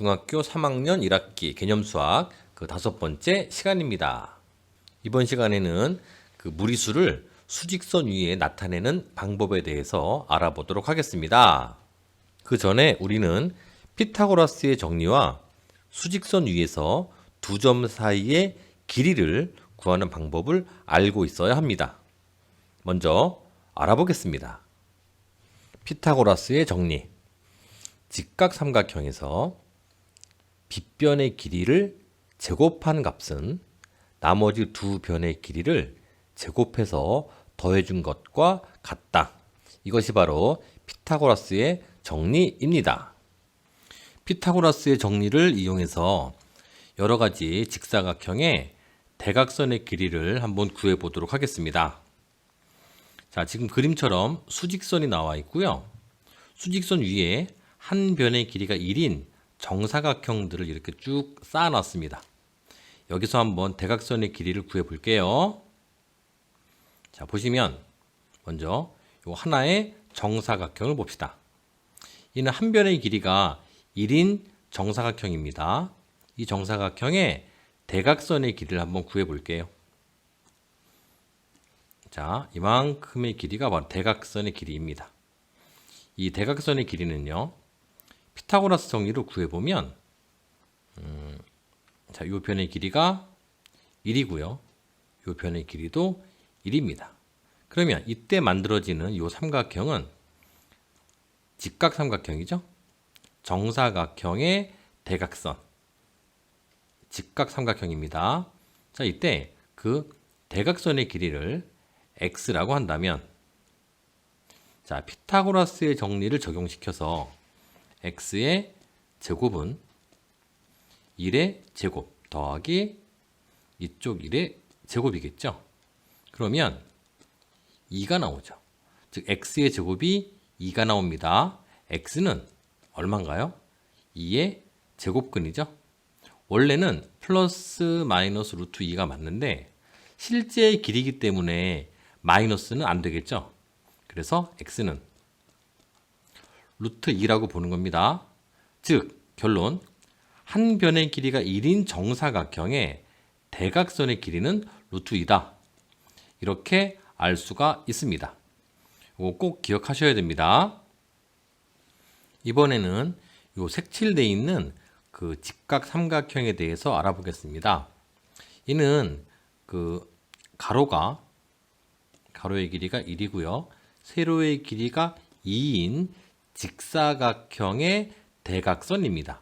중학교 3학년 1학기 개념 수학 그 다섯 번째 시간입니다. 이번 시간에는 그 무리수를 수직선 위에 나타내는 방법에 대해서 알아보도록 하겠습니다. 그 전에 우리는 피타고라스의 정리와 수직선 위에서 두 점 사이의 길이를 구하는 방법을 알고 있어야 합니다. 먼저 알아보겠습니다. 피타고라스의 정리. 직각 삼각형에서 빗변의 길이를 제곱한 값은 나머지 두 변의 길이를 제곱해서 더해준 것과 같다. 이것이 바로 피타고라스의 정리입니다. 피타고라스의 정리를 이용해서 여러 가지 직사각형의 대각선의 길이를 한번 구해 보도록 하겠습니다. 자, 지금 그림처럼 수직선이 나와 있고요. 수직선 위에 한 변의 길이가 1인 정사각형들을 이렇게 쭉 쌓아놨습니다. 여기서 한번 대각선의 길이를 구해 볼게요. 자, 보시면 먼저 요 하나의 정사각형을 봅시다. 이는 한 변의 길이가 1인 정사각형입니다. 이 정사각형의 대각선의 길이를 한번 구해 볼게요. 자, 이만큼의 길이가 바로 대각선의 길이입니다. 이 대각선의 길이는요, 피타고라스 정리로 구해보면, 음, 자, 요 변의 길이가 1이고요. 요 변의 길이도 1입니다. 그러면 이때 만들어지는 요 삼각형은 직각 삼각형이죠? 정사각형의 대각선. 직각 삼각형입니다. 자, 이때 그 대각선의 길이를 x라고 한다면 자, 피타고라스의 정리를 적용시켜서 x의 제곱은 1의 제곱 더하기 이쪽 1의 제곱이겠죠. 그러면 2가 나오죠. 즉 x의 제곱이 2가 나옵니다. x는 얼마인가요? 2의 제곱근이죠. 원래는 플러스 마이너스 루트 2가 맞는데 실제 길이기 때문에 마이너스는 안 되겠죠. 그래서 x는 루트 2라고 보는 겁니다. 즉 결론 한 변의 길이가 1인 정사각형의 대각선의 길이는 루트 2다. 이렇게 알 수가 있습니다. 이거 꼭 기억하셔야 됩니다. 이번에는 요 색칠되어 있는 그 직각 삼각형에 대해서 알아보겠습니다. 이는 그 가로가 가로의 길이가 1이고요. 세로의 길이가 2인 직사각형의 대각선입니다.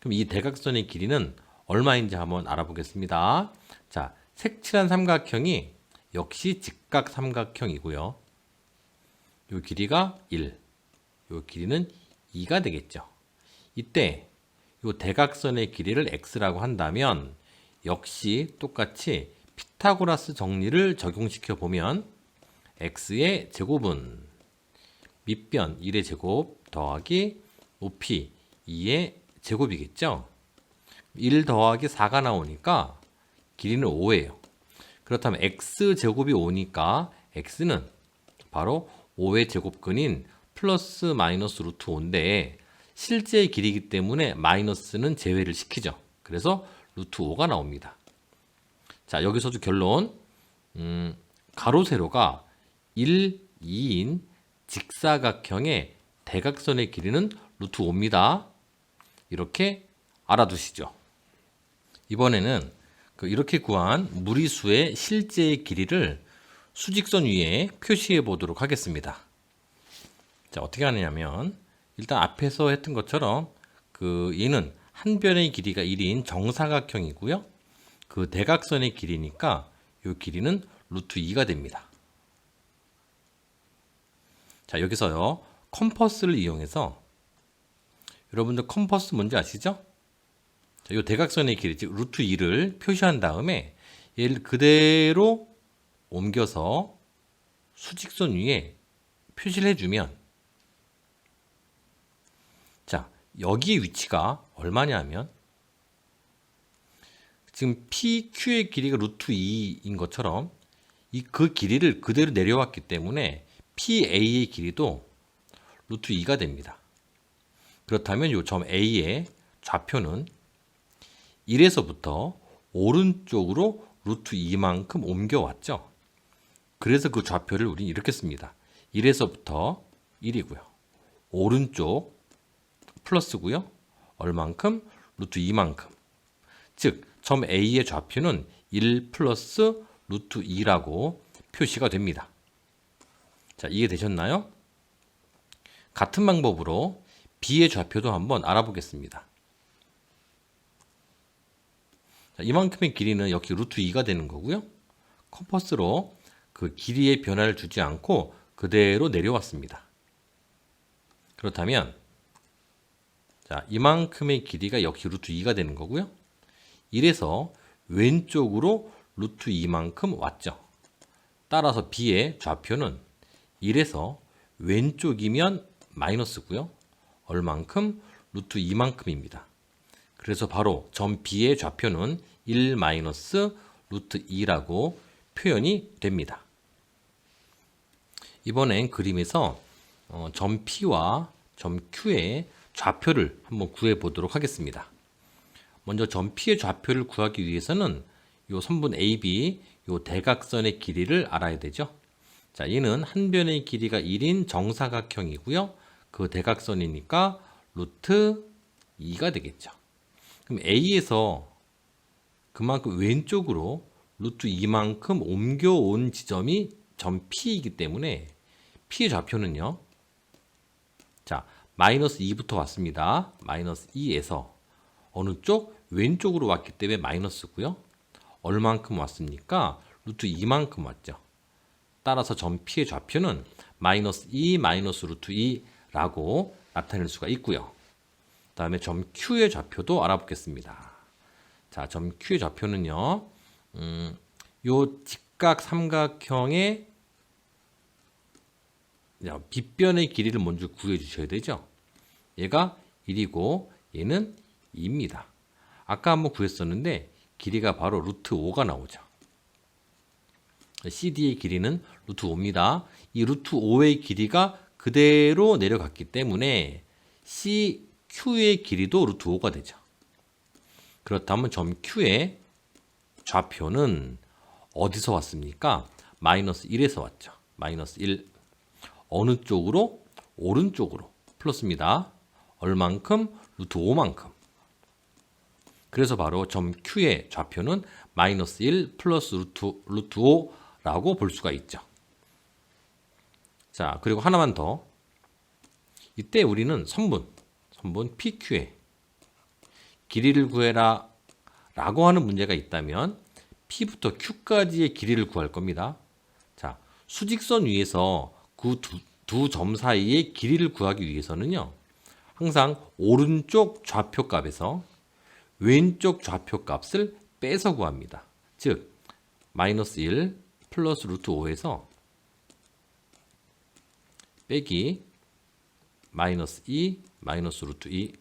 그럼 이 대각선의 길이는 얼마인지 한번 알아보겠습니다. 자, 색칠한 삼각형이 역시 직각 삼각형이고요. 요 길이가 1, 요 길이는 2가 되겠죠. 이때 요 대각선의 길이를 x라고 한다면 역시 똑같이 피타고라스 정리를 적용시켜 보면 x의 제곱은 밑변 1의 제곱 더하기 높이 2의 제곱이겠죠. 1 더하기 4가 나오니까 길이는 5예요. 그렇다면 x 제곱이 5니까 x는 바로 5의 제곱근인 플러스 마이너스 루트 5인데 실제 길이기 때문에 마이너스는 제외를 시키죠. 그래서 루트 5가 나옵니다. 자 여기서도 결론 음, 가로 세로가 1, 2인 직사각형의 대각선의 길이는 루트 5입니다. 이렇게 알아두시죠. 이번에는 그 이렇게 구한 무리수의 실제 길이를 수직선 위에 표시해 보도록 하겠습니다. 자, 어떻게 하느냐면 일단 앞에서 했던 것처럼 그 얘는 한 변의 길이가 1인 정사각형이고요. 그 대각선의 길이니까 이 길이는 루트 2가 됩니다. 자, 여기서요. 컴퍼스를 이용해서 여러분들 컴퍼스 뭔지 아시죠? 자, 이 대각선의 길이 즉 루트 2를 표시한 다음에 얘를 그대로 옮겨서 수직선 위에 표시를 해주면 자 여기의 위치가 얼마냐면 지금 PQ의 길이가 루트 2인 것처럼 이 그 길이를 그대로 내려왔기 때문에 PA의 길이도 루트 2가 됩니다. 그렇다면 이 점 A의 좌표는 1에서부터 오른쪽으로 루트 2만큼 옮겨왔죠. 그래서 그 좌표를 우리는 이렇게 씁니다. 1에서부터 1이고요. 오른쪽 플러스고요. 얼만큼? 루트 2만큼. 즉, 점 A의 좌표는 1 플러스 루트 2라고 표시가 됩니다. 자, 이해되셨나요? 같은 방법으로 B의 좌표도 한번 알아보겠습니다. 자, 이만큼의 길이는 역시 루트 2가 되는 거고요. 컴퍼스로 그 길이의 변화를 주지 않고 그대로 내려왔습니다. 그렇다면 자, 이만큼의 길이가 역시 루트 2가 되는 거고요. 이래서 왼쪽으로 루트 2만큼 왔죠. 따라서 B의 좌표는 1에서 왼쪽이면 마이너스고요. 얼만큼? 루트 2만큼입니다. 그래서 바로 점 B의 좌표는 1 마이너스 루트 2라고 표현이 됩니다. 이번엔 그림에서 어, 점 P와 점 Q의 좌표를 한번 구해 보도록 하겠습니다. 먼저 점 P의 좌표를 구하기 위해서는 요 선분 AB 요 대각선의 길이를 알아야 되죠. 자, 얘는 한 변의 길이가 1인 정사각형이고요. 그 대각선이니까 루트 2가 되겠죠. 그럼 A에서 그만큼 왼쪽으로 루트 2만큼 옮겨온 지점이 점 P이기 때문에 P의 좌표는요. 자, 마이너스 2부터 왔습니다. 마이너스 2에서 어느 쪽? 왼쪽으로 왔기 때문에 마이너스고요. 얼만큼 왔습니까? 루트 2만큼 왔죠. 따라서 점 P의 좌표는 마이너스 2 마이너스 루트 2라고 나타낼 수가 있고요. 다음에 점 Q의 좌표도 알아보겠습니다. 자, 점 Q의 좌표는요. 음, 요 직각 삼각형의 야, 빗변의 길이를 먼저 구해 주셔야 되죠. 얘가 1이고 얘는 2입니다. 아까 한번 구했었는데 길이가 바로 루트 5가 나오죠. CD의 길이는 루트 5입니다. 이 루트 5의 길이가 그대로 내려갔기 때문에 CQ의 길이도 루트 5가 되죠. 그렇다면 점 Q의 좌표는 어디서 왔습니까? 마이너스 1에서 왔죠. 마이너스 1. 어느 쪽으로? 오른쪽으로. 플러스입니다. 얼만큼? 루트 5만큼. 그래서 바로 점 Q의 좌표는 마이너스 1 플러스 루트, 루트 5 라고 볼 수가 있죠. 자, 그리고 하나만 더. 이때 우리는 선분, 선분 PQ의 길이를 구해라 라고 하는 문제가 있다면 P부터 Q까지의 길이를 구할 겁니다. 자, 수직선 위에서 그 두점 사이의 길이를 구하기 위해서는요. 항상 오른쪽 좌표 값에서 왼쪽 좌표 값을 빼서 구합니다. 즉 마이너스 1 플러스 루트 5에서 빼기 마이너스 2 마이너스 루트 2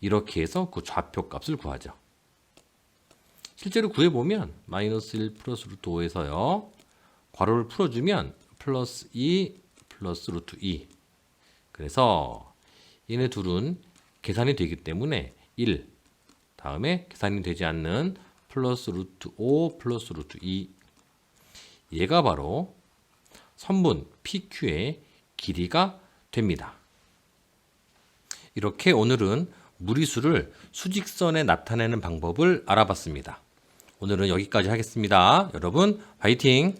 이렇게 해서 그 좌표 값을 구하죠. 실제로 구해보면 마이너스 1 플러스 루트 5에서요. 괄호를 풀어주면 플러스 2 플러스 루트 2 그래서 얘네 둘은 계산이 되기 때문에 1 다음에 계산이 되지 않는 플러스 루트 5 플러스 루트 2 얘가 바로 선분 PQ의 길이가 됩니다. 이렇게 오늘은 무리수를 수직선에 나타내는 방법을 알아봤습니다. 오늘은 여기까지 하겠습니다. 여러분, 화이팅!